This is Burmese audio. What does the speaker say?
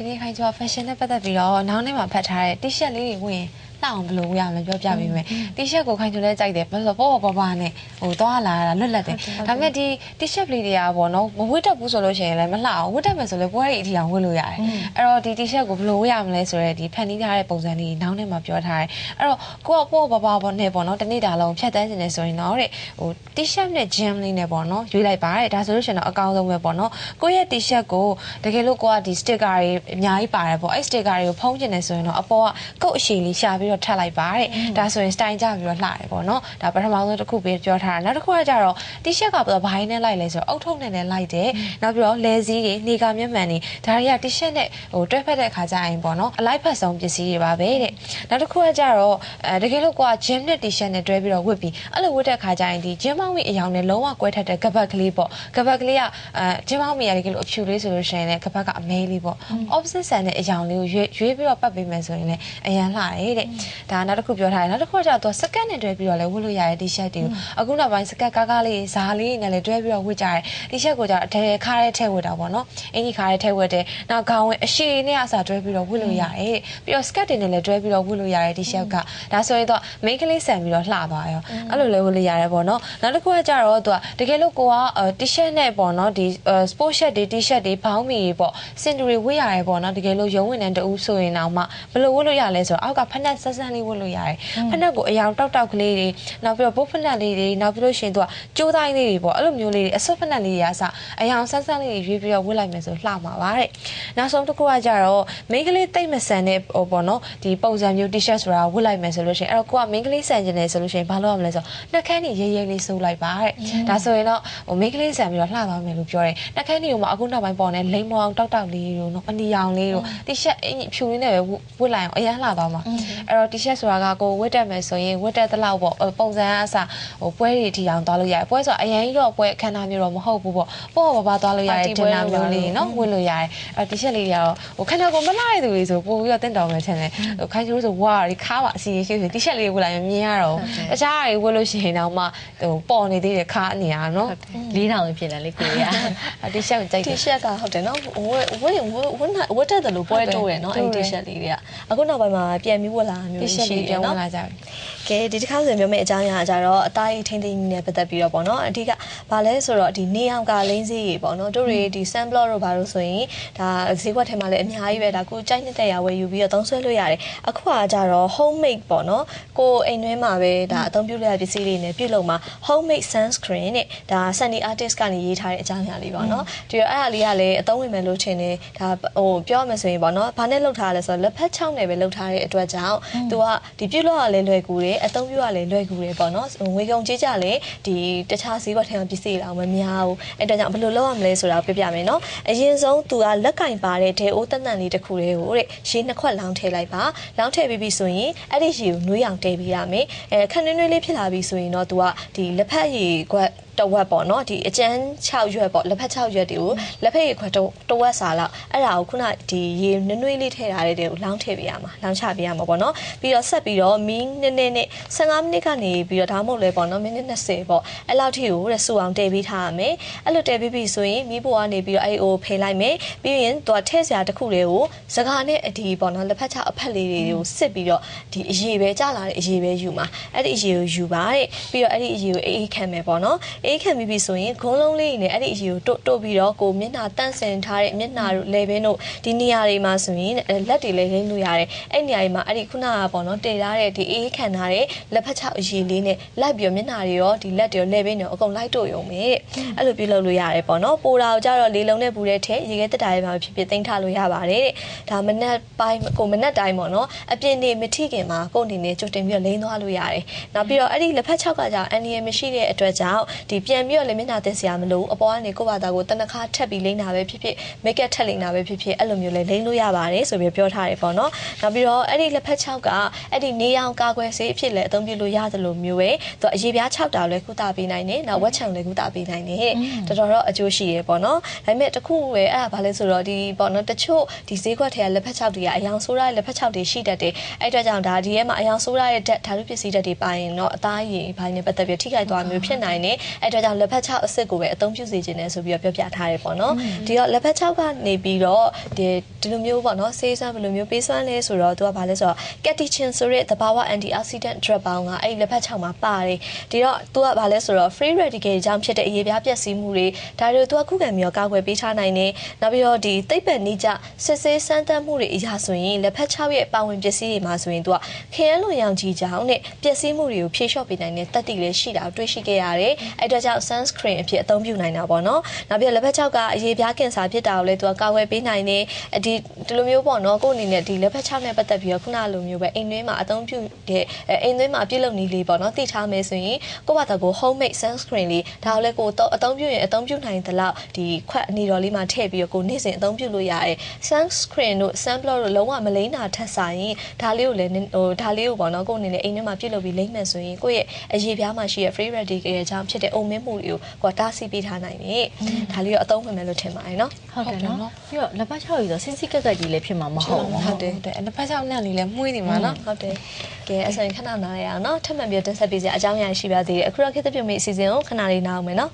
ဒီနေ့ခိုင်ကျော် fashion နဲ့ပတ်သက်ပြီးတော့နောက်နေ့မှာဖတ်ထားတဲ့ t-shirt လေးတွေဝင် လှအောင်ဘယ်လိုဝေးရမလဲပြောပြပေးမယ် t-shirt ကိုခိုင်ကျော်လည်းကြိုက်တယ်ဘာလို့လဲပေါ့ပေါ့ပါပါနဲ့ဟိုသွားလာတာလွတ်လပ်တယ်ဒါပေမဲ့ဒီ t-shirt လေးတွေကပေါ့နော်မဝတ်တတ်ဘူးဆိုလို့ရှိရင်လည်းမလှအောင်ဝတ်တတ်မယ်ဆိုလည်းပွဲရီအထီအောင်ဝတ်လို့ရတယ်အဲ့တော့ဒီ t-shirt ကိုဘယ်လိုဝေးရမလဲဆိုတော့ဒီဖန်တီးထားတဲ့ပုံစံလေးနောက်နေ့မှာပြောထားတယ်အဲ့တော့ကိုကပေါ့ပေါ့ပါပါပေါ့နဲ့ပေါ့နော်တနေ့တာလုံးဖြတ်တန်းနေတယ်ဆိုရင်တော့တဲ့ဟို t-shirt နဲ့ jam လေးနဲ့ပေါ့နော်ရွေးလိုက်ပါတဲ့ဒါဆိုလို့ရှိရင်တော့အကောင်းဆုံးပဲပေါ့နော်ကိုယ့်ရဲ့ t-shirt ကိုတကယ်လို့ကိုကဒီ sticker တွေအများကြီးပါတယ်ပေါ့အဲ့ sticker တွေကိုဖုံးကျင်နေဆိုရင်တော့အပေါ်ကကုတ်အရှိလေးရှာပြီးတော့ထပ်လိုက်ပါတဲ့ဒါဆိုရင် style ကြပြီးတော့လှတယ်ပေါ့နော်ဒါပထမဆုံးတစ်ခုပေးပြောထားတာနောက်တစ်ခုကကြတော့ t-shirt ကဘယ်ဘိုင်းနဲ့လိုက်လဲဆိုတော့အုတ်ထုပ်နဲ့လည်းလိုက်တယ်နောက်ပြီးတော့လဲစည်းတွေနေကမျက်မှန်တွေဒါတွေက t-shirt နဲ့ဟိုတွဲဖက်တဲ့ခါကျရင်ပေါ့နော်အလိုက်ဖက်ဆုံးပစ္စည်းတွေပါပဲတဲ့နောက်တစ်ခုကကြတော့အဲတကယ်လို့ကိုက gym နဲ့ t-shirt နဲ့တွဲပြီးတော့ဝတ်ပြီးအဲ့လိုဝတ်တဲ့ခါကျရင်ဒီ gym မောင်းမိအယောင်နဲ့လုံးဝကွဲထက်တဲ့ကပတ်ကလေးပေါ့ကပတ်ကလေးကအဲ gym မောင်းမိရတကယ်လို့အဖြူလေးဆိုလို့ရှိရင်လည်းကပတ်ကအမဲလေးပေါ့ opposite ဆန်တဲ့အယောင်လေးကိုရွေးရွေးပြီးတော့ပတ်ပေးမယ်ဆိုရင်လည်းအရန်လှတယ်တဲ့ဒါနောက်တစ်ခုပြောထားတယ်နောက်တစ်ခုကကျတော့စကတ်နဲ့တွဲပြီးတော့လည်းဝတ်လို့ရတဲ့ t-shirt တွေကိုအခုနောက်ပိုင်းစကတ်ကားကားလေးဇာလေးနဲ့လည်းတွဲပြီးတော့ဝတ်ကြတယ် t-shirt ကိုကျတော့အထဲခါရဲထဲဝတ်တာပေါ့နော်အင်ကြီးခါရဲထဲဝတ်တယ်နောက်ခေါင်းဝင်အရှိနဲ့အစားတွဲပြီးတော့ဝတ်လို့ရတယ်တဲ့ပြီးတော့ skirt တွေနဲ့လည်းတွဲပြီးတော့ဝတ်လို့ရတဲ့ t-shirt ကဒါဆိုရင်တော့ main ကလေးဆန်ပြီးတော့လှသွားရောအဲ့လိုလည်းဝတ်လို့ရတယ်ပေါ့နော်နောက်တစ်ခုကကျတော့သူကတကယ်လို့ကိုက t-shirt နဲ့ပေါ့နော်ဒီ sport shirt တွေ t-shirt တွေဘောင်းမီတွေပေါ့စင်တူတွေဝတ်ရတယ်ပေါ့နော်တကယ်လို့ရုံးဝင်တဲ့တူဆိုရင်တော့မှဘယ်လိုဝတ်လို့ရလဲဆိုတော့အောက်ကဖက်နက်ဆက်ဆန်းလေးဝတ်လို့ရတယ်ဖက်နက်ကိုအယောင်တောက်တောက်ကလေးတွေနောက်ပြီးတော့ဘုတ်ဖက်နက်လေးတွေနောက်ပြီးလို့ရှိရင်သူကကျိုးတိုင်းလေးတွေပေါ့အဲ့လိုမျိုးလေးတွေအဆွတ်ဖက်နက်လေးတွေအစားအယောင်ဆက်ဆန်းလေးတွေရွေးပြီးတော့ဝတ်လိုက်မယ်ဆိုလှမှာပါတဲ့နောက်ဆုံးတစ်ခုကကြတော့မိန်းကလေးတိတ်မဆန်တဲ့ဟိုပေါ့နော်ဒီပုံစံမျိုး t-shirt ဆိုတာဝတ်လိုက်မယ်ဆိုလို့ရှိရင်အဲ့တော့ကိုကမိန်းကလေးဆန်ကျင်တယ်ဆိုလို့ရှိရင်ဘာလုပ်ရမလဲဆိုတော့နှက်ခမ်းကြီးရေးရေးလေးစိုးလိုက်ပါတဲ့ဒါဆိုရင်တော့ဟိုမိန်းကလေးဆန်ပြီးတော့လှသွားမယ်လို့ပြောတယ်နှက်ခမ်းကြီးကမှအခုနောက်ပိုင်းပေါ်နေလိမ္မောင်တောက်တောက်လေးတို့နော်အနီရောင်လေးတို့ t-shirt အင်ကြီးဖြူလေးနဲ့ပဲဝတ်လိုက်အောင်အရန်လှသွားမှာအဲ့တော့ t-shirt ဆိုတာကကိုဝတ်တက်မယ်ဆိုရင်ဝတ်တက်တဲ့လောက်ပေါ့ပုံစံအစားဟိုပွဲတွေထီအောင်သွားလို့ရတယ်ပွဲဆိုတာအရင်ကြီးတော့ပွဲအခမ်းအနားမျိုးတော့မဟုတ်ဘူးပေါ့ပေါ့ပေါ့ပါသွားလို့ရတယ်တင်နာမျိုးလေးနော်ဝတ်လို့ရတယ်အဲ့ t-shirt လေးတွေကတော့ဟိုခဏကိုမလှရတဲ့သူတွေဆိုပို့ပြီးတော့တင့်တော်မယ်ထင်တယ်ဟိုခိုင်းချိုးဆိုဝါရီခါပါအစီရှိဆို t-shirt လေးဝတ်လိုက်ရင်မြင်ရတော့တခြားတွေဝတ်လို့ရှိရင်တော့မှဟိုပေါ်နေသေးတယ်ခါအနေရနော်လေးထောင်ဖြစ်တယ်လေကိုရ t-shirt ကိုကြိုက်တယ် t-shirt ကဟုတ်တယ်နော်ဝတ်ဝတ်ရင်ဝတ်ဝတ်နိုင်ဝတ်တတ်တယ်လို့ပွဲတိုးရယ်နော်အဲ့ဒီ t-shirt လေးတွေကအခုနောက်ပိုင်းမှာပြန်ပြီးဝတ်လာမျိုး t-shirt ရှိလေးတပြောယ်င်းဝင်နော်လာကြပြီကဲဒီတစ်ခါဆိုရင်ပြောမယ့်အကြောင်းအရာကကြတော့အသားကြီးထိမ့်သိမ့်နဲ့ပတ်သက်ပြီးတော့ပေါ့နော်အဓိကဘာလဲဆိုတော့ဒီနေအောင်ကလိမ့်စီကြီးပေါ့နော်တို့တွေဒီ sunblock တို့ဘာလို့ဆိုရင်ဒါဈေးကွက်ထဲမှာလည်းအများကြီးပဲဒါကိုကြိုက်နေတဲ့ရာဝယ်ယူပြီးတော့သုံးဆွဲလို့ရတယ်အခုကကြတော့ homemade ပေါ့နော်ကိုအိမ်တွင်းမှာပဲဒါအသုံးပြုလို့ရပစ္စည်းတွေနဲ့ပြုလုပ်မှာ homemade sunscreen နဲ့ဒါ Sunny Artist ကနေရေးထားတဲ့အကြောင်းအရာလေးပေါ့နော်ဒီတော့အဲ့ဒါလေးကလည်းအသုံးဝင်မယ်လို့ထင်တယ်ဒါဟိုပြောရမယ်ဆိုရင်ပေါ့နော်ဘာနဲ့လုပ်ထားလဲဆိုတော့လက်ဖက်ချောင်းနဲ့ပဲလုပ်ထားတဲ့အတွက်ကြောင့်သူကဒီပြုလုပ်ရလဲလွယ်ကူတယ်အသုံးပြုရလဲလွယ်ကူတယ်ပေါ့နော်ငွေကုန်ကြေးကြလဲဒီတခြားဈေးကွက်ထဲမှာပစ္စည်းတွေတော့မများဘူးအဲ့ဒါကြောင့်ဘယ်လိုလုပ်ရမလဲဆိုတာကိုပြပြမယ်နော်အရင်ဆုံးသူကလက်ကင်ပါတဲ့ဒဲအိုးတန်တန်လေးတစ်ခုလေးကိုတဲ့ရေနှစ်ခွက်လောင်းထည့်လိုက်ပါလောင်းထည့်ပြီးပြီဆိုရင်အဲ့ဒီရေကိုနွေးအောင်တည်ပေးရမယ်အဲခဏနွေးနွေးလေးဖြစ်လာပြီဆိုရင်တော့သူကဒီလက်ဖက်ရေကွက် တဝက်ပေါ့နော်ဒီအကျန်း6ရွက်ပေါ့လက်ဖက်6ရွက်တွေကိုလက်ဖက်ရခွက်တဝက်စာလောက်အဲ့ဒါကိုခုနဒီရေနွေးနွေးလေးထည့်ထားတဲ့တွေကိုလောင်းထည့်ပေးရမှာလောင်းချပေးရမှာပေါ့နော်ပြီးတော့ဆက်ပြီးတော့မီးနည်းနည်းနဲ့15မိနစ်ကနေပြီးတော့ဒါမှမဟုတ်လဲပေါ့နော်မိနစ်20ပေါ့အဲ့လောက်ထိကိုရဆူအောင်တည်ပေးထားရမယ်အဲ့လိုတည်ပေးပြီဆိုရင်မီးပေါ်ကနေပြီးတော့အဲ့အိုဖိလိုက်မယ်ပြီးရင်သူကထည့်စရာတစ်ခုတွေကိုစကားနဲ့အဒီပေါ့နော်လက်ဖက်6အဖက်လေးတွေကိုစစ်ပြီးတော့ဒီအရေပဲကြာလာတဲ့အရေပဲယူမှာအဲ့ဒီအရေကိုယူပါတဲ့ပြီးတော့အဲ့ဒီအရေကိုအေးအေးခံမယ်ပေါ့နော်အေးခံပြီးပြီဆိုရင်ဂုံးလုံးလေးနဲ့အဲ့ဒီအရေကိုတို့တို့ပြီးတော့ကိုမျက်နှာတန့်စင်ထားတဲ့မျက်နှာတို့လေဘင်းတို့ဒီနေရာတွေမှာဆိုရင်လက်တွေလည်းရင်းလို့ရတယ်အဲ့နေရာတွေမှာအဲ့ဒီခုနကပေါ့နော်တည်ထားတဲ့ဒီအေးခံထားတဲ့လက်ဖက်ချောက်အရေလေးနဲ့လိုက်ပြီးတော့မျက်နှာတွေရောဒီလက်တွေရောလေဘင်းတွေရောအကုန်လိုက်တို့ရုံပဲအဲ့လိုပြုလုပ်လို့ရတယ်ပေါ့နော်ပိုတာကိုကြတော့လေလုံးနဲ့ပူတဲ့ထဲရေခဲတက်တာတွေမှာဖြစ်ဖြစ်သိမ်းထားလို့ရပါတယ်တဲ့ဒါမနက်ပိုင်းကိုမနက်တိုင်းပေါ့နော်အပြင်နေမထိခင်မှာကိုယ်အနေနဲ့ကြိုတင်ပြီးတော့လိမ့်သွားလို့ရတယ်နောက်ပြီးတော့အဲ့ဒီလက်ဖက်ချောက်ကကြောင့်အန်ဒီရမရှိတဲ့အတွက်ကြောင့်ဒီပြန်ပြီးတော့လေမျက်နှာတင်စရာမလိုဘူးအပေါ်ကနေကိုယ့်ဘာသာကိုတနခါထက်ပြီးလိမ့်တာပဲဖြစ်ဖြစ်မိတ်ကပ်ထက်လိမ့်တာပဲဖြစ်ဖြစ်အဲ့လိုမျိုးလေလိမ့်လို့ရပါတယ်ဆိုပြီးပြောထားတယ်ပေါ့နော်နောက်ပြီးတော့အဲ့ဒီလက်ဖက်ချောက်ကအဲ့ဒီနေအောင်ကာကွယ်ဆေးအဖြစ်လည်းအသုံးပြုလို့ရတယ်လို့မျိုးပဲသူအရေးပြား6တာလည်းကုသပေးနိုင်တယ်နောက်ဝက်ချံလည်းကုသပေးနိုင်တယ်တော်တော်တော့အကျိုးရှိရပေါ့နော်ဒါပေမဲ့တခုပဲအဲ့ဒါဘာလဲဆိုတော့ဒီပေါ့နော်တချို့ဒီဈေးကွက်ထဲကလက်ဖက်ချောက်တွေကအယောင်ဆိုးရတဲ့လက်ဖက်ချောက်တွေရှိတတ်တယ်အဲ့အတွက်ကြောင့်ဒါဒီထဲမှာအယောင်ဆိုးရတဲ့ဓာတ်ဓာတုပစ္စည်းဓာတ်တွေပါရင်တော့အသားရည်ဘိုင်းနဲ့ပတ်သက်ပြီးထိခိုက်သွားမျိုးဖြစ်နိုင်တယ်အဲ့အဲ့တော့ကြောင့်လက်ဖက်6အစစ်ကိုပဲအသုံးပြုစေခြင်းနဲ့ဆိုပြီးတော့ပြောပြထားတယ်ပေါ့နော်ဒီတော့လက်ဖက်6ကနေပြီးတော့ဒီဒီလိုမျိုးပေါ့နော်ဆေးစွမ်းဘယ်လိုမျိုးပေးစွမ်းလဲဆိုတော့သူကဘာလဲဆိုတော့ catechin ဆိုတဲ့သဘာဝ antioxidant drug ပေါင်းကအဲ့ဒီလက်ဖက်6မှာပါတယ်ဒီတော့သူကဘာလဲဆိုတော့ free radical ကြောင့်ဖြစ်တဲ့အရေးပြားပျက်စီးမှုတွေဒါတွေကိုသူကခုခံပြီးတော့ကာကွယ်ပေးထားနိုင်တယ်နောက်ပြီးတော့ဒီသိပ္ပံနိကြစစ်ဆေးစမ်းသပ်မှုတွေအရာဆိုရင်လက်ဖက်6ရဲ့ပါဝင်ပစ္စည်းတွေမှာဆိုရင်သူကခရမ်းလွန်ရောင်ကြီးကြောင့်နဲ့ပျက်စီးမှုတွေကိုဖြေလျှော့ပေးနိုင်တဲ့တက်တီလည်းရှိတာကိုတွေ့ရှိခဲ့ရတယ်အဲ့တော့ကြောင့် sunscreen အဖြစ်အသုံးပြုနိုင်တာပေါ့နော်နောက်ပြီးတော့လက်ဖက်6ကအရေးပြားကင်ဆာဖြစ်တာကိုလည်းသူကကာကွယ်ပေးနိုင်တယ်အဒီဒီလိုမျိုးပေါ့နော်ကိုယ့်အနေနဲ့ဒီလက်ဖက်6နဲ့ပတ်သက်ပြီးတော့ခုနလိုမျိုးပဲအိမ်တွင်းမှာအသုံးပြုတဲ့အဲအိမ်တွင်းမှာပြုလုပ်နည်းလေးပေါ့နော်သိထားမယ်ဆိုရင်ကိုယ့်ဘာသာကို homemade sunscreen လေးဒါကိုလည်းကိုယ်တော့အသုံးပြုရင်အသုံးပြုနိုင်သလောက်ဒီခွက်အနေတော်လေးမှာထည့်ပြီးတော့ကိုယ်နေ့စဉ်အသုံးပြုလို့ရတယ် sunscreen တို့ sunblock တို့လုံးဝမလိမ့်တာထက်ဆိုင်ရင်ဒါလေးကိုလည်းဟိုဒါလေးကိုပေါ့နော်ကိုယ်အနေနဲ့အိမ်ထဲမှာပြုလုပ်ပြီးလိမ့်မယ်ဆိုရင်ကိုယ့်ရဲ့အရေးပြားမှာရှိတဲ့ free radical ရဲ့အကြောင်းဖြစ်တဲ့အုံမင်းမှုတွေကိုကိုယ်တားဆီးပေးထားနိုင်တယ်ဒါလေးတော့အသုံးဝင်မယ်လို့ထင်ပါတယ်နော်ဟုတ်တယ်နော်ပြီးတော့လက်ပတ်ချောက်ကြီးဆိုစင်စီကက်ကက်ကြီးလည်းဖြစ်မှာမဟုတ်ဘူးဟုတ်တယ်ဟုတ်တယ်လက်ဖက်ချောက်နဲ့လေးလည်းမှုေးနေမှာနော်ဟုတ်တယ်ကဲအဲ့ဆိုရင်ခဏနားရအောင်နော်ထပ်မံပြီးတင်ဆက်ပေးစရာအကြောင်းအရာရှိပါသေးတယ်အခုတော့ခေတ်သစ်ပြုံးမိအစီအစဉ်ကိုခဏလေးနားအောင်မယ်နော်